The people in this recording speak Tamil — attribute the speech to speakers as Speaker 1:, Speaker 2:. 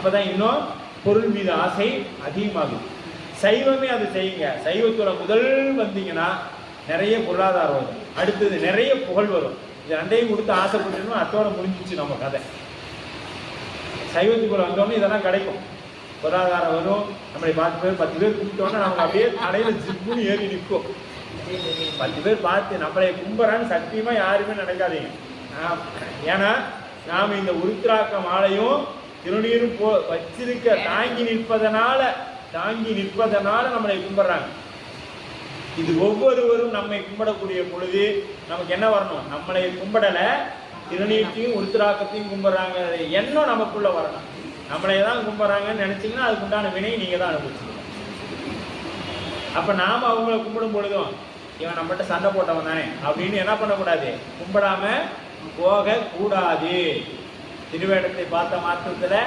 Speaker 1: அப்பதான் இன்னும் பொருள் மீது ஆசை அதிகமாகுது. சைவமே அதை செய்யுங்க. சைவத்தோட முதல் வந்தீங்கன்னா நிறைய பொருளாதாரம் வரும். அடுத்தது நிறைய புகழ் வரும். இது ரெண்டையும் கொடுத்து ஆசைப்பட்டுணும் அத்தோட முடிஞ்சிச்சு நம்ம கதை. சைவத்துக்குள்ள வந்தோடனே இதெல்லாம் கிடைக்கும். பொருளாதாரம் வரும். நம்மளை பார்த்து பேர் பத்து பேர் கும்பிட்டோன்னா நமக்கு அப்படியே கடையில் ஜிப்புன்னு ஏறி நிற்கும். பத்து பேர் பார்த்து நம்மளை கும்புறான்னு சத்தியமாக யாருமே நினைக்காதீங்க. ஏன்னா நாம் இந்த உருத்திராக்க மாலையும் திருநீரும் போ வச்சிருக்க தாங்கி நிற்பதனால தாங்கி நிற்பதனால நம்மளை கும்பிட்றாங்க. இது ஒவ்வொருவரும் நம்மை கும்பிடக்கூடிய பொழுது நமக்கு என்ன வரணும்? நம்மளை கும்பிடலை திருநீற்றையும் உருத்திராக்கத்தையும் கும்பிட்றாங்க. எண்ணம் நமக்குள்ளே வரணும். நம்மளை தான் கும்பிட்றாங்கன்னு நினச்சிங்கன்னா அதுக்குண்டான வினை நீங்கள் தான் அனுபவிச்சுக்கணும் அப்போ நாம் அவங்கள கும்பிடும் பொழுதும் இவன் நம்மகிட்ட சண்டை போட்டவன் தானே அப்படின்னு என்ன பண்ணக்கூடாது? கும்பிடாம போகக்கூடாது. திருவேடத்தை பார்த்த மாற்றத்தில்